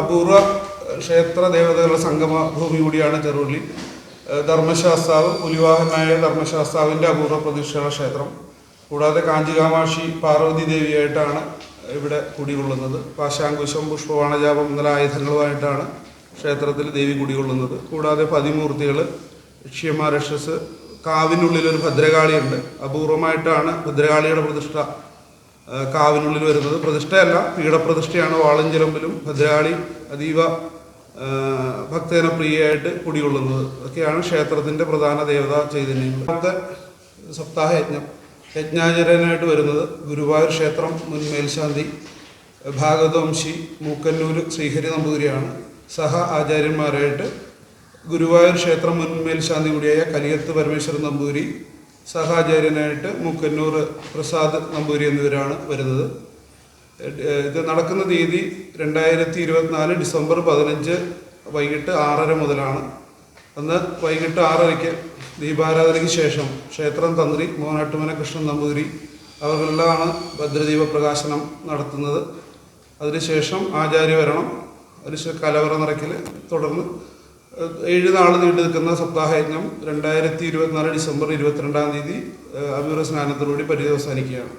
അപൂർവ ക്ഷേത്ര ദേവതകളുടെ സംഗമ ഭൂമി കൂടിയാണ് ചെറുള്ളി ധർമ്മശാസ്താവ് പുലിവാഹനായ ധർമ്മശാസ്താവിന്റെ അപൂർവ പ്രതിഷ്ഠാന ക്ഷേത്രം. കൂടാതെ കാഞ്ചികാമാക്ഷി പാർവതി ദേവിയായിട്ടാണ് ഇവിടെ കുടികൊള്ളുന്നത്. പാശാങ്കുശം പുഷ്പവാണജാപം മുതലായ ആയുധങ്ങളുമായിട്ടാണ് ക്ഷേത്രത്തിൽ ദേവി കുടികൊള്ളുന്നത്. കൂടാതെ പതിമൂർത്തികൾ കാവിനുള്ളിൽ ഒരു ഭദ്രകാളിയുണ്ട്. അപൂർവമായിട്ടാണ് ഭദ്രകാളിയുടെ പ്രതിഷ്ഠ കാവിനുള്ളിൽ വരുന്നത് പ്രതിഷ്ഠയല്ല. പീഠപ്രതിഷ്ഠയാണ് വാളഞ്ചിലമ്പിലും ഭദ്രാളി അതീവ ആ, ഭക്തജനപ്രിയയായിട്ട് കുടികൊള്ളുന്നത്. ഒക്കെയാണ് ക്ഷേത്രത്തിന്റെ പ്രധാന ദേവത ചൈതന്യങ്ങൾ. അടുത്ത സപ്താഹ യജ്ഞം. യജ്ഞാചരനായിട്ട് വരുന്നത് ഗുരുവായൂർ ക്ഷേത്രം മുൻ മേൽശാന്തി ഭാഗവതവംശി മൂക്കന്നൂർ ശ്രീഹരി നമ്പൂതിരിയാണ്. സഹ ആചാര്യന്മാരായിട്ട് ഗുരുവായൂർ ക്ഷേത്രം മുൻ മേൽശാന്തി കൂടിയായ കലിയത്ത് പരമേശ്വരൻ നമ്പൂരി സഹാചാര്യനായിട്ട് മുക്കന്നൂർ പ്രസാദ് നമ്പൂരി എന്നിവരാണ് വരുന്നത്. ഇത് നടക്കുന്ന തീയതി രണ്ടായിരത്തി ഇരുപത്തിനാല് ഡിസംബർ പതിനഞ്ച് വൈകിട്ട് ആറര മുതലാണ്. അന്ന് വൈകിട്ട് ആറരയ്ക്ക് ദീപാരാധനയ്ക്ക് ശേഷം ക്ഷേത്രം തന്ത്രി മോനാട്ടുമന കൃഷ്ണൻ നമ്പൂതിരി അവരെല്ലാമാണ് ഭദ്രദീപ പ്രകാശനം നടത്തുന്നത്. അതിനുശേഷം ആചാര്യ വരണം. അതിനുശേഷം കലവറ നിറയ്ക്കൽ തുടർന്ന് ഏഴ് നാൾ നീണ്ടു നിൽക്കുന്ന സപ്താഹയജ്ഞം രണ്ടായിരത്തി ഇരുപത്തിനാല് ഡിസംബർ ഇരുപത്തിരണ്ടാം തീയതി അഭിമുഖ സ്നാനത്തിലൂടെ സ്നാനത്തോടുകൂടി പര്യവസാനിക്കുകയാണ്